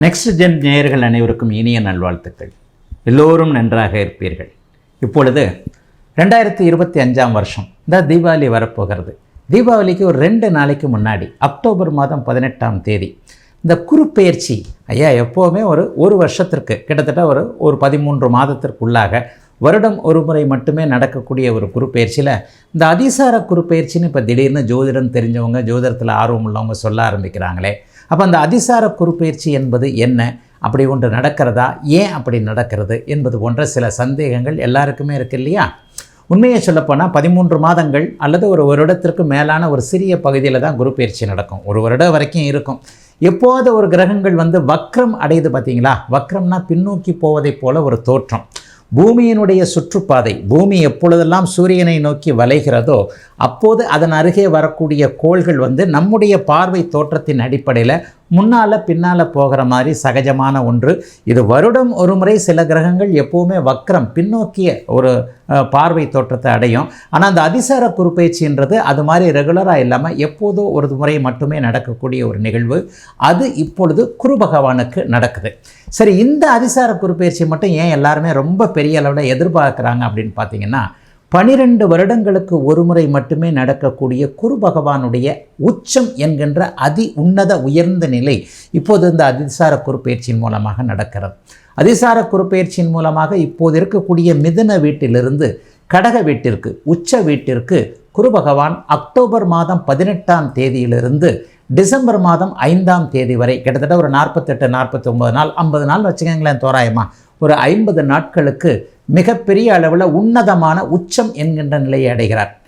Next gen நேயர்கள் அனைவருக்கும் இனிய நல்வாழ்த்துக்கள். எல்லோரும் நன்றாக இருப்பீர்கள். இப்பொழுது ரெண்டாயிரத்தி இருபத்தி அஞ்சாம் வருஷம். இந்த தீபாவளி வரப்போகிறது. தீபாவளிக்கு ஒரு ரெண்டு நாளைக்கு முன்னாடி அக்டோபர் மாதம் பதினெட்டாம் தேதி இந்த குறுப்பெயர்ச்சி ஐயா எப்போவுமே ஒரு ஒரு வருஷத்திற்கு கிட்டத்தட்ட ஒரு ஒரு பதிமூன்று மாதத்திற்குள்ளாக வருடம் ஒரு முறை மட்டுமே நடக்கக்கூடிய ஒரு குறுப்பெயர்ச்சியில் இந்த அதிசார குறுப்பெயர்ச்சின்னு இப்போ திடீர்னு ஜோதிடம் தெரிஞ்சவங்க ஜோதிடத்தில் ஆர்வம் உள்ளவங்க சொல்ல ஆரம்பிக்கிறாங்களே அப்போ அந்த அதிசார குறுப்பெயர்ச்சி என்பது என்ன? அப்படி ஒன்று நடக்கிறதா? ஏன் அப்படி நடக்கிறது? என்பது போன்ற சில சந்தேகங்கள் எல்லாருக்குமே இருக்கு இல்லையா? உண்மையை சொல்லப்போனால் பதிமூன்று மாதங்கள் அல்லது ஒரு வருடத்திற்கு மேலான ஒரு சிறிய பகுதியில் தான் குரு பயிற்சி நடக்கும். ஒரு வருடம் வரைக்கும் இருக்கும். எப்போது ஒரு கிரகங்கள் வந்து வக்ரம் அடையுது பார்த்தீங்களா வக்ரம்னா பின்னோக்கி போவதைப் போல ஒரு தோற்றம். பூமியினுடைய சுற்றுப்பாதை பூமி எப்பொழுதெல்லாம் சூரியனை நோக்கி வளைகிறதோ அப்போது அதன் அருகே வரக்கூடிய கோள்கள் வந்து நம்முடைய பார்வை தோற்றத்தின் அடிப்படையில் முன்னால் பின்னால் போகிற மாதிரி சகஜமான ஒன்று. இது வருடம் ஒரு முறை சில கிரகங்கள் எப்போவுமே வக்ரம் பின்னோக்கிய ஒரு பார்வை தோற்றத்தை அடையும். ஆனால் அந்த அதிசார குறுப்பயிற்சின்றது அது மாதிரி ரெகுலராக இல்லாமல் எப்போதோ ஒரு முறை மட்டுமே நடக்கக்கூடிய ஒரு நிகழ்வு. அது இப்பொழுது குரு பகவானுக்கு நடக்குது. சரி இந்த அதிசார குறுப்பயிற்சி மட்டும் ஏன் எல்லாருமே ரொம்ப பெரிய அளவில் எதிர்பார்க்குறாங்க அப்படின்னு பார்த்தீங்கன்னா பனிரெண்டு வருடங்களுக்கு ஒரு முறை மட்டுமே நடக்கக்கூடிய குரு பகவானுடைய உச்சம் என்கின்ற அதி உன்னத உயர்ந்த நிலை இப்போது இந்த அதிசார குறுப்பெயர்ச்சியின் மூலமாக நடக்கிறது. அதிசார குறுப்பெயர்ச்சியின் மூலமாக இப்போது இருக்கக்கூடிய மிதுன வீட்டிலிருந்து கடக வீட்டிற்கு உச்ச வீட்டிற்கு குரு பகவான் அக்டோபர் மாதம் பதினெட்டாம் தேதியிலிருந்து டிசம்பர் மாதம் ஐந்தாம் தேதி வரை கிட்டத்தட்ட ஒரு நாற்பத்தெட்டு நாற்பத்தி ஒம்பது நாள் ஐம்பது நாள் வச்சுக்கோங்களேன் தோராயமாக ஒரு ஐம்பது நாட்களுக்கு மிகப்பெரிய அளவில் உன்னதமான உச்சம் என்கின்ற நிலையை அடைகிறார்.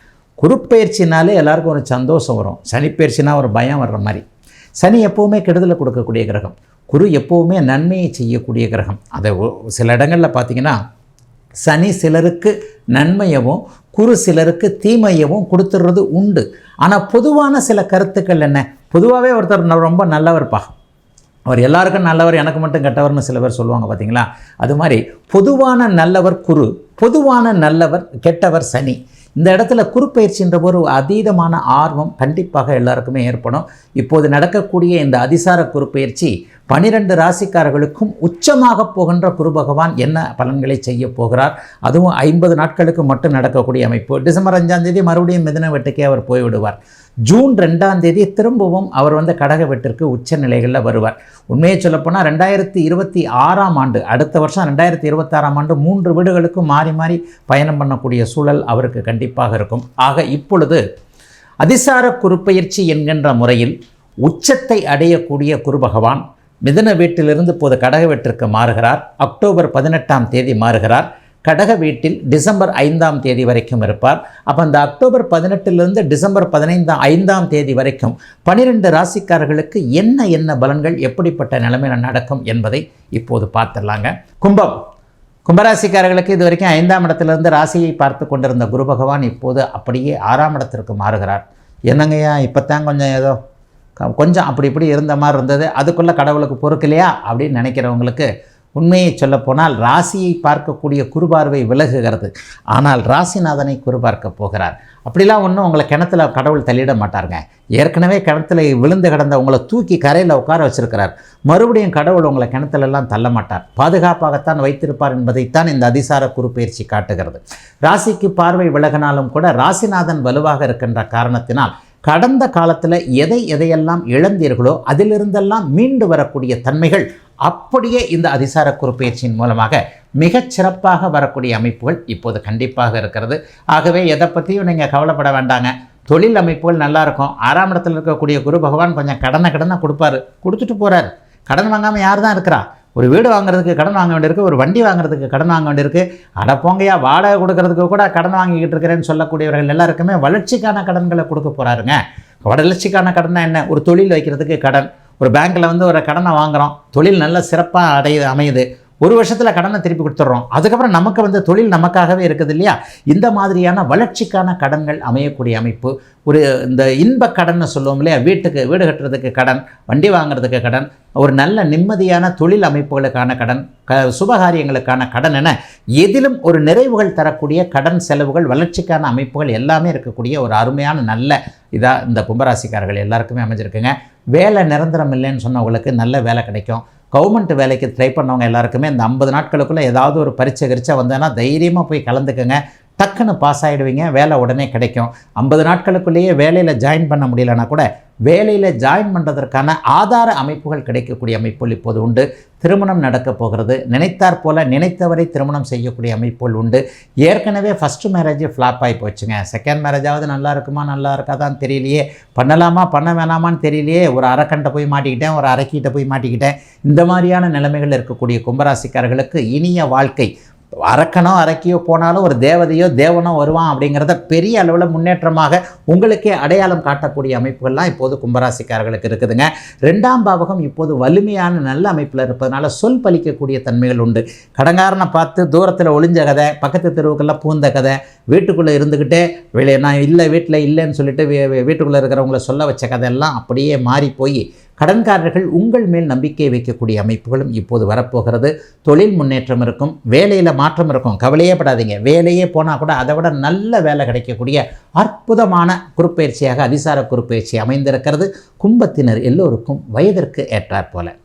குருப்பெயர்ச்சினாலே எல்லாருக்கும் ஒரு சந்தோஷம் வரும். சனிப்பெயர்ச்சினா ஒரு பயம் வர்ற மாதிரி. சனி எப்போவுமே கெடுதலை கொடுக்கக்கூடிய கிரகம். குரு எப்போவுமே நன்மையை செய்யக்கூடிய கிரகம். அதை சில இடங்களில் பார்த்தீங்கன்னா சனி சிலருக்கு நன்மையவும் குரு சிலருக்கு தீமையவும் கொடுத்துடுறது உண்டு. ஆனால் பொதுவான சில கருத்துக்கள் என்ன? பொதுவாகவே ஒருத்தர் ந- ரொம்ப நல்லவர்ப்பா அவர் எல்லாருக்கும் நல்லவர் எனக்கு மட்டும் கெட்டவர்னு சில பேர் சொல்லுவாங்க பார்த்தீங்களா அது மாதிரி பொதுவான நல்லவர் குரு பொதுவான நல்லவர் கெட்டவர் சனி. இந்த இடத்துல குறுப்பயிற்சின்ற ஒரு அதீதமான ஆர்வம் கண்டிப்பாக எல்லாருக்குமே ஏற்படும். இப்போது நடக்கக்கூடிய இந்த அதிசார குறுப்பெயர்ச்சி பனிரெண்டு ராசிக்காரர்களுக்கும் உச்சமாக போகின்ற குரு பகவான் என்ன பலன்களை செய்ய போகிறார்? அதுவும் ஐம்பது நாட்களுக்கு மட்டும் நடக்கக்கூடிய அமைப்பு. டிசம்பர் அஞ்சாம் தேதி மறுபடியும் மிதன வெட்டுக்கே அவர் போய்விடுவார். ஜூன் ரெண்டாம் தேதி திரும்பவும் அவர் வந்து கடக வெட்டிற்கு உச்ச நிலைகளில் வருவார். உண்மையை சொல்லப்போனால் ரெண்டாயிரத்தி இருபத்தி ஆறாம் ஆண்டு அடுத்த வருஷம் ரெண்டாயிரத்தி இருபத்தாறாம் ஆண்டு மூன்று வீடுகளுக்கும் மாறி மாறி பயணம் பண்ணக்கூடிய சூழல் அவருக்கு கண்டிப்பாக இருக்கும். ஆக இப்பொழுது அதிசார குறுப்பெயர்ச்சி என்கின்ற முறையில் உச்சத்தை அடையக்கூடிய குரு பகவான் மிதன வீட்டிலிருந்து போது கடக வீட்டிற்கு மாறுகிறார். அக்டோபர் பதினெட்டாம் தேதி மாறுகிறார். கடக வீட்டில் டிசம்பர் ஐந்தாம் தேதி வரைக்கும் இருப்பார். அப்போ அந்த அக்டோபர் பதினெட்டிலிருந்து டிசம்பர் பதினைந்தாம் ஐந்தாம் தேதி வரைக்கும் பனிரெண்டு ராசிக்காரர்களுக்கு என்ன என்ன பலன்கள் எப்படிப்பட்ட நிலைமையில் நடக்கும் என்பதை இப்போது பார்த்துடலாங்க. கும்பம். கும்பராசிக்காரர்களுக்கு இது வரைக்கும் ஐந்தாம் இடத்திலிருந்து ராசியை பார்த்து கொண்டிருந்த குரு பகவான் இப்போது அப்படியே ஆறாம் இடத்திற்கு மாறுகிறார். என்னங்கய்யா இப்போ தான் கொஞ்சம் ஏதோ கொஞ்சம் அப்படி இப்படி இருந்த மாதிரி இருந்தது. அதுக்குள்ளே கடவுளுக்கு பொறுக்கலையா அப்படின்னு நினைக்கிறவங்களுக்கு உண்மையை சொல்லப்போனால் ராசியை பார்க்கக்கூடிய குறுபார்வை விலகுகிறது. ஆனால் ராசிநாதனை குருபார்க்க போகிறார். அப்படிலாம் ஒன்றும் உங்களை கிணத்துல கடவுள் தள்ளிட மாட்டாருங்க. ஏற்கனவே கிணத்துல விழுந்து கிடந்த உங்களை தூக்கி கரையில் உட்கார வச்சிருக்கிறார். மறுபடியும் கடவுள் உங்களை கிணத்துலலாம் தள்ள மாட்டார். பாதுகாப்பாகத்தான் வைத்திருப்பார் என்பதைத்தான் இந்த அதிசார குறுப்பெயர்ச்சி காட்டுகிறது. ராசிக்கு பார்வை விலகினாலும் கூட ராசிநாதன் வலுவாக இருக்கின்ற காரணத்தினால் கடந்த காலத்தில் எதை எதையெல்லாம் இழந்தீர்களோ அதிலிருந்தெல்லாம் மீண்டு வரக்கூடிய தன்மைகள் அப்படியே இந்த அதிசார குறுப்பெயர்ச்சியின் மூலமாக மிகச் சிறப்பாக வரக்கூடிய அமைப்புகள் இப்போது கண்டிப்பாக இருக்கிறது. ஆகவே எதை பற்றியும் நீங்கள் கவலைப்பட வேண்டாங்க. தொழில் அமைப்புகள் நல்லாயிருக்கும் ஆறாம் இடத்துல இருக்கக்கூடிய குரு பகவான் கொஞ்சம் கடனை கடனை கொடுப்பாரு. கொடுத்துட்டு போகிறார் கடன் வாங்காமல் யார் தான் இருக்கிறா? ஒரு வீடு வாங்குறதுக்கு கடன் வாங்க வேண்டியிருக்கு ஒரு வண்டி வாங்குறதுக்கு கடன் வாங்க வேண்டியிருக்கு. அடப்போங்கையா வாடகை கொடுக்கறதுக்கு கூட கடன் வாங்கிக்கிட்டு இருக்கிறேன்னு சொல்லக்கூடியவர்கள் எல்லாருக்குமே வளர்ச்சிக்கான கடன்களை கொடுக்க போகிறாருங்க வளர்ச்சிக்கான கடன்னா என்ன? ஒரு தொழில் வைக்கிறதுக்கு கடன். ஒரு பேங்க்கில் வந்து ஒரு கடனை வாங்குகிறோம் தொழில் நல்ல சிறப்பாக அடைய அமையுது. ஒரு வருஷத்தில் கடனை திருப்பி கொடுத்துட்றோம். அதுக்கப்புறம் நமக்கு வந்து தொழில் நமக்காகவே இருக்குது இல்லையா? இந்த மாதிரியான வளர்ச்சிக்கான கடன்கள் அமையக்கூடிய அமைப்பு ஒரு இந்த இன்ப கடன் சொல்லுவோம் இல்லையா? வீட்டுக்கு வீடு கட்டுறதுக்கு கடன் வண்டி வாங்குறதுக்கு கடன் ஒரு நல்ல நிம்மதியான தொழில் அமைப்புகளுக்கான கடன் க சுபகாரியங்களுக்கான கடன் என எதிலும் ஒரு நிறைவுகள் தரக்கூடிய கடன் செலவுகள் வளர்ச்சிக்கான அமைப்புகள் எல்லாமே இருக்கக்கூடிய ஒரு அருமையான நல்ல இதாக இந்த கும்பராசிக்காரர்கள் எல்லாருக்குமே அமைஞ்சிருக்குங்க. வேலை நிரந்தரம் இல்லைன்னு சொன்னவங்களுக்கு நல்ல வேலை கிடைக்கும். கவர்மெண்ட் வேலைக்கு ட்ரை பண்ணவங்க எல்லாருக்குமே இந்த ஐம்பது நாட்களுக்குள்ளே ஏதாவது ஒரு பரீட்சை கரிச்சா வந்தேன்னா தைரியமாக போய் கலந்துக்கங்க. டக்குன்னு பாஸ் ஆகிடுவீங்க வேலை உடனே கிடைக்கும். ஐம்பது நாட்களுக்குள்ளேயே வேலையில் ஜாயின் பண்ண முடியலன்னா கூட வேலையில் ஜாயின் பண்ணுறதற்கான ஆதார அமைப்புகள் கிடைக்கக்கூடிய அமைப்புகள் இப்போது உண்டு. திருமணம் நடக்கப் போகிறது. நினைத்தாற் போல நினைத்தவரை திருமணம் செய்யக்கூடிய அமைப்புகள் உண்டு. ஏற்கனவே ஃபஸ்ட்டு மேரேஜ் ஃப்ளாப் ஆகி போச்சுங்க. செகண்ட் மேரேஜாவது நல்லா இருக்குமா நல்லா இருக்காதான்னு தெரியலையே. பண்ணலாமா பண்ண வேணாமான்னு தெரியலையே. ஒரு அரைக்கண்டை போய் மாட்டிக்கிட்டேன் ஒரு அரைக்கிட்ட போய் மாட்டிக்கிட்டேன். இந்த மாதிரியான நிலைமைகள் இருக்கக்கூடிய கும்பராசிக்காரர்களுக்கு இனிய வாழ்க்கை அரக்கனோ அரக்கியோ போனாலும் ஒரு தேவதையோ தேவனோ வருவான் அப்படிங்கிறத பெரிய அளவில் முன்னேற்றமாக உங்களுக்கே அடையாளம் காட்டக்கூடிய அமைப்புகள்லாம் இப்போது கும்பராசிக்காரர்களுக்கு இருக்குதுங்க. ரெண்டாம் பாவகம் இப்போது வலிமையான நல்ல அமைப்பில் இருப்பதனால சொல் பலிக்கக்கூடிய தன்மைகள் உண்டு. கடங்காரனை பார்த்து தூரத்தில் ஒளிஞ்ச கதை பக்கத்து தெருவுக்கெல்லாம் பூந்த கதை வீட்டுக்குள்ளே இருந்துக்கிட்டே வெளியே நான் இல்லை வீட்டில் இல்லைன்னு சொல்லிட்டு வீட்டுக்குள்ளே இருக்கிறவங்கள சொல்ல வச்ச கதையெல்லாம் அப்படியே மாறி போய் கடன்காரர்கள் உங்கள் மேல் நம்பிக்கை வைக்கக்கூடிய அமைப்புகளும் இப்போது வரப்போகிறது. தொழில் முன்னேற்றம் இருக்கும் வேலையில் மாற்றம் இருக்கும். கவலையே படாதீங்க. வேலையே போனால் கூட அதை விட நல்ல வேலை கிடைக்கக்கூடிய அற்புதமான குறுப்பெயர்ச்சியாக அதிசார குறுப்பெயர்ச்சி அமைந்திருக்கிறது. கும்பத்தினர் எல்லோருக்கும் வயதிற்கு ஏற்றாற் போல.